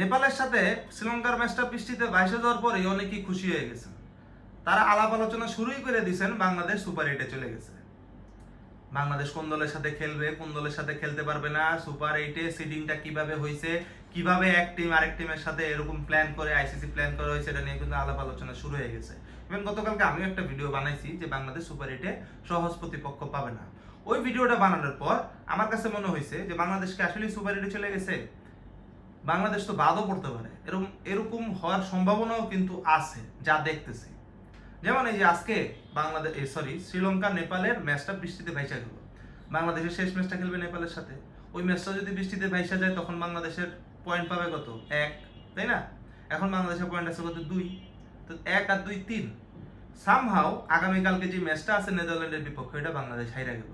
নেপালের সাথে শ্রীলঙ্কার ম্যাচটা বৃষ্টিতে বাইশে যাওয়ার পরেই অনেকেই খুশি হয়ে গেছেন। তারা আলাপ আলোচনা শুরুই করে দিয়েছেন বাংলাদেশ সুপার এইটে চলে গেছে। বাংলাদেশ কোন দলের সাথে খেলবে, কোন দলের সাথে খেলতে পারবে না, সুপার এইটে সিডিংটা কীভাবে হয়েছে, কীভাবে এক টিম আরেক টিমের সাথে এরকম প্ল্যান করে আইসিসি প্ল্যান করা হয়েছে, এটা নিয়ে কিন্তু আলাপ আলোচনা শুরু হয়ে গেছে। এবং গতকালকে আমিও একটা ভিডিও বানাইছি যে বাংলাদেশ সুপার এইটে সহজ প্রতিপক্ষ পাবে না। ওই ভিডিওটা বানানোর পর আমার কাছে মনে হয়েছে যে বাংলাদেশকে আসলেই সুপার এইটে চলে গেছে? বাংলাদেশ তো বাদও পড়তে পারে। এরকম এরকম হওয়ার সম্ভাবনাও কিন্তু আছে, যা দেখতেছি। যেমন এই যে আজকে বাংলাদেশ সরি শ্রীলঙ্কা, নেপালের ম্যাচটা বৃষ্টিতে ভাইসা গেল। বাংলাদেশের শেষ ম্যাচটা খেলবে নেপালের সাথে। ওই ম্যাচটা যদি বৃষ্টিতে ভাইসা যায়, তখন বাংলাদেশের পয়েন্ট পাবে কত? এক, তাই না? এখন বাংলাদেশের পয়েন্ট আছে কত? দুই। তো এক আর দুই তিন। সামহাও আগামীকালকে যে ম্যাচটা আছে নেদারল্যান্ডের বিপক্ষে এটা বাংলাদেশ হাইরা গেল।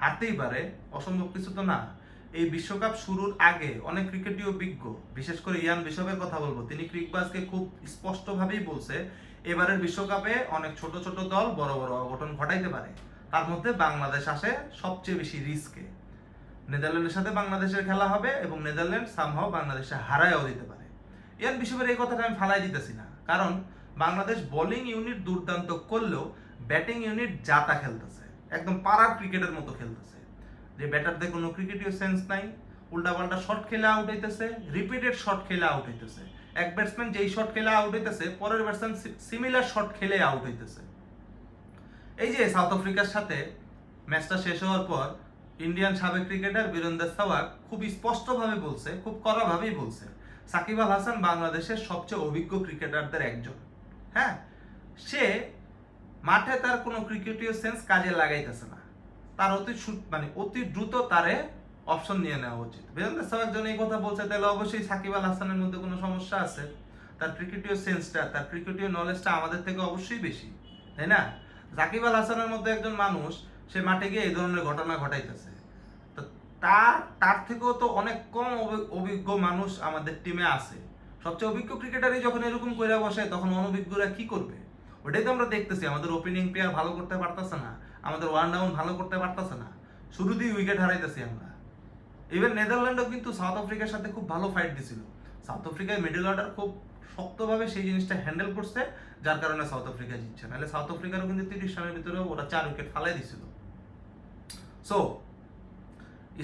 হারতেই পারে, অসম্ভব কিছু তো না। এই বিশ্বকাপ শুরুর আগে অনেক ক্রিকেটীয় বিজ্ঞ, বিশেষ করে ইয়ান বিশপের কথা বলব, তিনি ক্রিকবাজকে খুব স্পষ্টভাবেই বলছে, এবারের বিশ্বকাপে অনেক ছোট ছোট দল বড় বড় অঘটন ঘটাইতে পারে। তার মধ্যে বাংলাদেশ আসে সবচেয়ে বেশি রিস্কে। নেদারল্যান্ডের সাথে বাংলাদেশের খেলা হবে এবং নেদারল্যান্ড সামহাও বাংলাদেশে হারায়ও দিতে পারে। ইয়ান বিশ্বপের এই কথাটা আমি ফালাই দিতেছি না, কারণ বাংলাদেশ বোলিং ইউনিট দুর্দান্ত করলেও ব্যাটিং ইউনিট জাতা খেলতেছে, একদম পাড়ার ক্রিকেটের মতো খেলতেছে। যে ব্যাটারদের কোনো ক্রিকেটীয় সেন্স নাই, উল্টাপাল্টা শট খেলে আউট হইতেছে রিপিটেড শট খেলে আউট হইতেছে। এক ব্যাটসম্যান যেই শট খেলে আউট হইতেছে, পরের ব্যাটসম্যান সিমিলার শট খেলে আউট হইতেছে। এই যে সাউথ আফ্রিকার সাথে ম্যাচটা শেষ হওয়ার পর ইন্ডিয়ান সাবেক ক্রিকেটার বীরেন্দ্র সেহবাগ খুব স্পষ্টভাবে বলছে, খুব কড়াভাবেই বলছে, সাকিব আল হাসান বাংলাদেশের সবচেয়ে অভিজ্ঞ ক্রিকেটারদের একজন। হ্যাঁ? সে মাঠে তার কোনো ক্রিকেটীয় সেন্স কাজে লাগাইতেছে না। তার অতি মানে অতি দ্রুত তারে অপশন নিয়ে নেওয়া উচিত। বীরেন্দ্র যখন এই কথা বলছে, তাহলে অবশ্যই সাকিব আল হাসানের মধ্যে কোনো সমস্যা আছে? তার ক্রিকেটীয় সেন্সটা, তার ক্রিকেটীয় নলেজটা আমাদের থেকে অবশ্যই বেশি, তাই না? সাকিব আল হাসানের মধ্যে একজন মানুষ, সে মাঠে গিয়ে এই ধরনের ঘটনা ঘটাইতেছে। তো তার তার থেকেও তো অনেক কম অভিজ্ঞ মানুষ আমাদের টিমে আছে। সবচেয়ে অভিজ্ঞ ক্রিকেটারই যখন এরকম কইরা বসে, তখন অনভিজ্ঞরা কি করবে? ওটাই তো আমরা দেখতেছি। আমাদের ওপেনিং প্লেয়ার ভালো করতে পারতেছে না। আমাদের ওয়ান ডাউন ভালো করতে পারতেছে না। শুরুতেই উইকেট হারাইতেছি আমরা। ইভেন নেদারল্যান্ডও কিন্তু সাউথ আফ্রিকার সাথে খুব ভালো ফাইট দিছিল। সাউথ আফ্রিকায় মিডল অর্ডার খুব শক্তভাবে সেই জিনিসটা হ্যান্ডেল করছে, যার কারণে সাউথ আফ্রিকা জিতছে। নাহলে সাউথ আফ্রিকারও কিন্তু তিরিশ রানের ভিতরে ওরা চার উইকেট ফালাই দিছিল। সো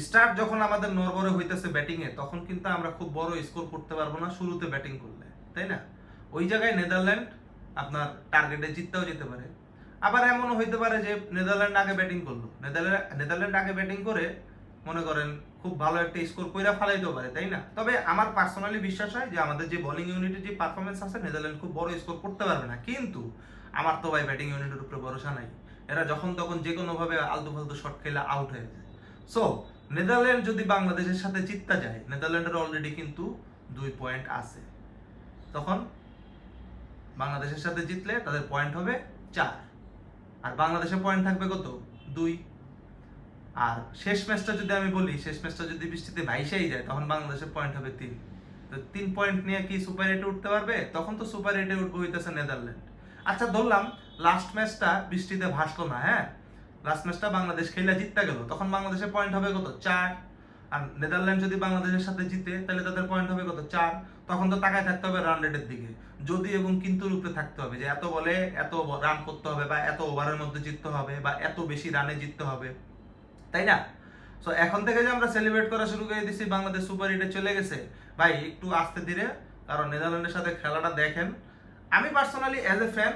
স্টার্ট যখন আমাদের নরবরে হইতেছে ব্যাটিং এ, তখন কিন্তু আমরা খুব বড় স্কোর করতে পারব না শুরুতে ব্যাটিং করলে, তাই না? ওই জায়গায় নেদারল্যান্ড আপনার টার্গেটে জিততেও যেতে পারে। আবার এমনও হইতে পারে যে নেদারল্যান্ড আগে ব্যাটিং করল। নেদারল্যান্ড নেদারল্যান্ড আগে ব্যাটিং করে মনে করেন খুব ভালো একটা স্কোর কইরা ফালাইতেও পারে, তাই না? তবে আমার পার্সোনালি বিশ্বাস হয় যে আমাদের যে বোলিং ইউনিটের যে পারফরমেন্স আছে, নেদারল্যান্ড খুব বড় স্কোর করতে পারবে না। কিন্তু আমার তো ভাই ব্যাটিং ইউনিটের উপরে ভরসা নাই। এরা যখন তখন যে কোনোভাবে আলতু ফালতু শট খেলে আউট হয়ে যায়। সো নেদারল্যান্ড যদি বাংলাদেশের সাথে জিততে যায়, নেদারল্যান্ডের অলরেডি কিন্তু দুই পয়েন্ট আছে। তখন বাংলাদেশের সাথে জিতলে তাদের পয়েন্ট হবে চার। আর বাংলাদেশের পয়েন্ট থাকবে কত? দুই। আর শেষ ম্যাচটা যদি আমি বলি, শেষ ম্যাচটা যদি বৃষ্টিতে ভাইসাই যায়, তখন বাংলাদেশের পয়েন্ট হবে তিন। তো তিন পয়েন্ট নিয়ে কি সুপার এইটে উঠতে পারবে? তখন তো সুপার এইটে উঠবে হইতেছে নেদারল্যান্ড আচ্ছা ধরলাম লাস্ট ম্যাচটা বৃষ্টিতে ভাসলো না হ্যাঁ? লাস্ট ম্যাচটা বাংলাদেশ খেলে জিততে গেল, তখন বাংলাদেশের পয়েন্ট হবে কত? চার। আর নেদারল্যান্ড যদি বাংলাদেশের সাথে জিতে, তাহলে তাদের পয়েন্ট হবে কত? চার। তখন তো তাকায় থাকতে হবে রান রেটের দিকে। যদি এবং কিন্তু রূপে থাকতে হবে যে এত বলে এত রান করতে হবে বা এত ওভারের মধ্যে জিততে হবে বা এত বেশি রানে জিততে হবে। তাই না? সো এখন থেকে যে আমরা সেলিব্রেট করা শুরু করে দিছি বাংলাদেশ সুপার হিটে চলে গেছে। ভাই, একটু আস্তে ধীরে, কারণ নেদারল্যান্ডের সাথে খেলাটা দেখেন। আমি পার্সোনালি অ্যাজ এ ফ্যান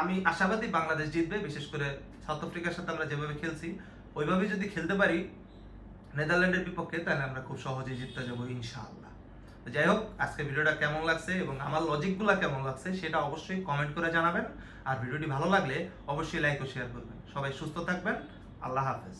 আমি আশাবাদী বাংলাদেশ জিতবে। বিশেষ করে সাউথ আফ্রিকার সাথে আমরা যেভাবে খেলছি, ওইভাবেই যদি খেলতে পারি নেদারল্যান্ডের বিপক্ষে তাহলে আমরা খুব সহজেই জিততে যাব, ইনশাআল্লাহ। যাই হোক, আজকে ভিডিওটা কেমন লাগছে এবং আমার লজিকগুলো কেমন লাগছে সেটা অবশ্যই কমেন্ট করে জানাবেন। আর ভিডিওটি ভালো লাগলে অবশ্যই লাইক ও শেয়ার করবেন। সবাই সুস্থ থাকবেন। আল্লাহ হাফেজ।